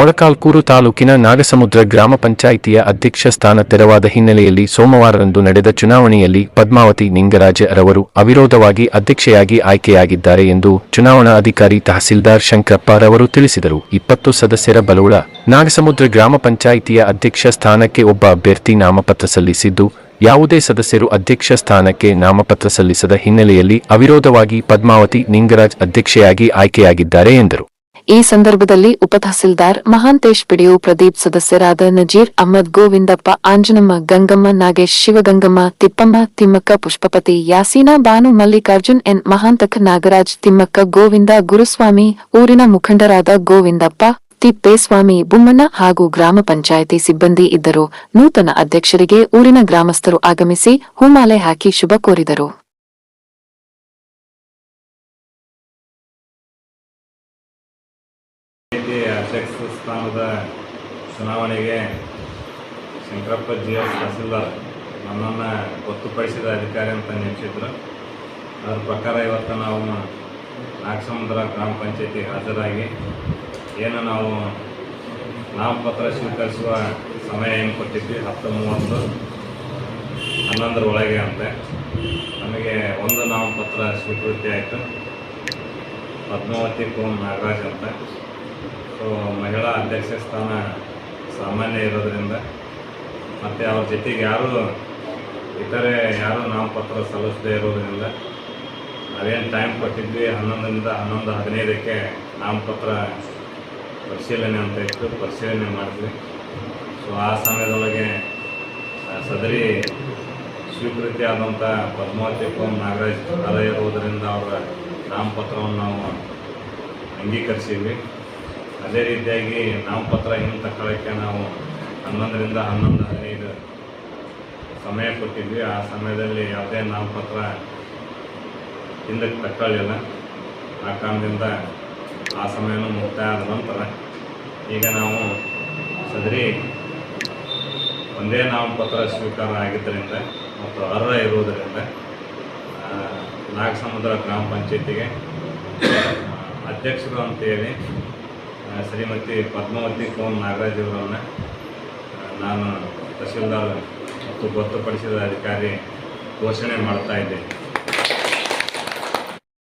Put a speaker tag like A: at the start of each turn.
A: ಮೊಳಕಾಲ್ಕೂರು ತಾಲೂಕಿನ ನಾಗಸಮುದ್ರ ಗ್ರಾಮ ಪಂಚಾಯಿತಿಯ ಅಧ್ಯಕ್ಷ ಸ್ಥಾನ ತೆರವಾದ ಹಿನ್ನೆಲೆಯಲ್ಲಿ ಸೋಮವಾರರಂದು ನಡೆದ ಚುನಾವಣೆಯಲ್ಲಿ ಪದ್ಮಾವತಿ ನಿಂಗರಾಜ ರವರು ಅವಿರೋಧವಾಗಿ ಅಧ್ಯಕ್ಷೆಯಾಗಿ ಆಯ್ಕೆಯಾಗಿದ್ದಾರೆ ಎಂದು ಚುನಾವಣಾ ಅಧಿಕಾರಿ ತಹಸೀಲ್ದಾರ್ ಶಂಕರಪ್ಪ ರವರು ತಿಳಿಸಿದರು. ಇಪ್ಪತ್ತು ಸದಸ್ಯರ ಬಲವುಳ ನಾಗಸಮುದ್ರ ಗ್ರಾಮ ಪಂಚಾಯಿತಿಯ ಅಧ್ಯಕ್ಷ ಸ್ಥಾನಕ್ಕೆ ಒಬ್ಬ ಅಭ್ಯರ್ಥಿ ನಾಮಪತ್ರ ಸಲ್ಲಿಸಿದ್ದು, ಯಾವುದೇ ಸದಸ್ಯರು ಅಧ್ಯಕ್ಷ ಸ್ಥಾನಕ್ಕೆ ನಾಮಪತ್ರ ಸಲ್ಲಿಸದ ಹಿನ್ನೆಲೆಯಲ್ಲಿ ಅವಿರೋಧವಾಗಿ ಪದ್ಮಾವತಿ ನಿಂಗರಾಜ್ ಅಧ್ಯಕ್ಷೆಯಾಗಿ ಆಯ್ಕೆಯಾಗಿದ್ದಾರೆ ಎಂದರು.
B: ಈ ಸಂದರ್ಭದಲ್ಲಿ ಉಪತಹಸೀಲ್ದಾರ್ ಮಹಾಂತೇಶ್ ಪಿಡಿಯು ಪ್ರದೀಪ್ ಸದಸ್ಯರಾದ ನಜೀರ್ ಅಹಮದ್ ಗೋವಿಂದಪ್ಪ ಆಂಜನಮ್ಮ ಗಂಗಮ್ಮ ನಾಗೇಶ್ ಶಿವಗಂಗಮ್ಮ ತಿಪ್ಪಮ್ಮ ತಿಮ್ಮಕ್ಕ ಪುಷ್ಪಪತಿ ಯಾಸೀನಾ ಬಾನು ಮಲ್ಲಿಕಾರ್ಜುನ್ ಎನ್ ಮಹಾಂತಕ ನಾಗರಾಜ್ ತಿಮ್ಮಕ್ಕ ಗೋವಿಂದ ಗುರುಸ್ವಾಮಿ ಊರಿನ ಮುಖಂಡರಾದ ಗೋವಿಂದಪ್ಪ ತಿಪ್ಪೇಸ್ವಾಮಿ ಬುಮ್ಮಣ್ಣ ಹಾಗೂ ಗ್ರಾಮ ಪಂಚಾಯಿತಿ ಸಿಬ್ಬಂದಿ ಇದ್ದರು. ನೂತನ ಅಧ್ಯಕ್ಷರಿಗೆ ಊರಿನ ಗ್ರಾಮಸ್ಥರು ಆಗಮಿಸಿ ಹೂಮಾಲೆ ಹಾಕಿ ಶುಭ ಕೋರಿದರು.
C: ಅಧ್ಯಕ್ಷ ಸ್ಥಾನದ ಚುನಾವಣೆಗೆ ಶಂಕರಪ್ಪ ಜಿ ಎಸ್ ತಹಸೀಲ್ದಾರ್ ನನ್ನನ್ನು ಗೊತ್ತುಪಡಿಸಿದ ಅಧಿಕಾರಿ ಅಂತ ನೇಮಿಸಿದ್ರು ಅದರ ಪ್ರಕಾರ ಇವತ್ತು ನಾವು ನಾಗಸಮುದ್ರ ಗ್ರಾಮ ಪಂಚಾಯಿತಿ ಹಾಜರಾಗಿ ಏನು ನಾವು ನಾಮಪತ್ರ ಸ್ವೀಕರಿಸುವ ಸಮಯ ಏನು ಕೊಟ್ಟಿದ್ವಿ? ಹತ್ತು ಮೂವತ್ತು, ಹನ್ನೊಂದರ ಒಳಗೆ ಅಂತೆ. ನಮಗೆ ಒಂದು ನಾಮಪತ್ರ ಸ್ವೀಕೃತಿ ಆಯಿತು. ಪದ್ಮಾವತಿ ಕೋಮ್ ನಾಗರಾಜ್ ಅಂತ. ಸೊ ಮಹಿಳಾ ಅಧ್ಯಕ್ಷ ಸ್ಥಾನ ಸಾಮಾನ್ಯ ಇರೋದರಿಂದ ಮತ್ತು ಅವ್ರ ಜೊತೆಗೆ ಯಾರು ಇತರೆ ಯಾರು ನಾಮಪತ್ರ ಸಲ್ಲಿಸದೇ ಇರೋದ್ರಿಂದ ನಾವೇನು ಟೈಮ್ ಕೊಟ್ಟಿದ್ವಿ ಹನ್ನೊಂದರಿಂದ ಹನ್ನೊಂದು ಹದಿನೈದಕ್ಕೆ ನಾಮಪತ್ರ ಪರಿಶೀಲನೆ ಅಂತ ಇತ್ತು, ಪರಿಶೀಲನೆ ಮಾಡಿದ್ವಿ. ಸೊ ಆ ಸಮಯದೊಳಗೆ ಸದರಿ ಸ್ವೀಕೃತಿ ಆದಂಥ ಪದ್ಮಾವತಿ ಕೋಮ್ ನಾಗರಾಜ್ ಅದ ಇರುವುದರಿಂದ ಅವರ ನಾಮಪತ್ರವನ್ನು ನಾವು ಅಂಗೀಕರಿಸಿದ್ವಿ. ಅದೇ ರೀತಿಯಾಗಿ ನಾಮಪತ್ರ ಏನು ತಗೊಳ್ಳೋಕ್ಕೆ ನಾವು ಹನ್ನೊಂದರಿಂದ ಹನ್ನೊಂದು ಹದಿನೈದು ಸಮಯ ಕೊಟ್ಟಿದ್ವಿ. ಆ ಸಮಯದಲ್ಲಿ ಯಾವುದೇ ನಾಮಪತ್ರ ಹಿಂದಕ್ಕೆ ತಗೊಳ್ಳಿಲ್ಲ ಆ ಕಾರಣದಿಂದ ಆ ಸಮಯನೂ ಮುಕ್ತಾಯ ಆದ ನಂತರ ಈಗ ನಾವು ಸದರಿ ಒಂದೇ ನಾಮಪತ್ರ ಸ್ವೀಕಾರ ಆಗಿದ್ದರಿಂದ ಮತ್ತು ಅರ್ಹ ಇರುವುದರಿಂದ ನಾಗಸಮುದ್ರ ಗ್ರಾಮ ಪಂಚಾಯತಿಗೆ ಅಧ್ಯಕ್ಷರು ಅಂತೇಳಿ ಶ್ರೀಮತಿ ಪದ್ಮಾವತಿ ಕೋನ್ ನಾಗರಾಜ್ ಅವರನ್ನು ನಾನು ತಹಸೀಲ್ದಾರ್ ಮತ್ತು ಗೊತ್ತುಪಡಿಸಿದ ಅಧಿಕಾರಿ ಘೋಷಣೆ ಮಾಡ್ತಾ ಇದ್ದೇನೆ.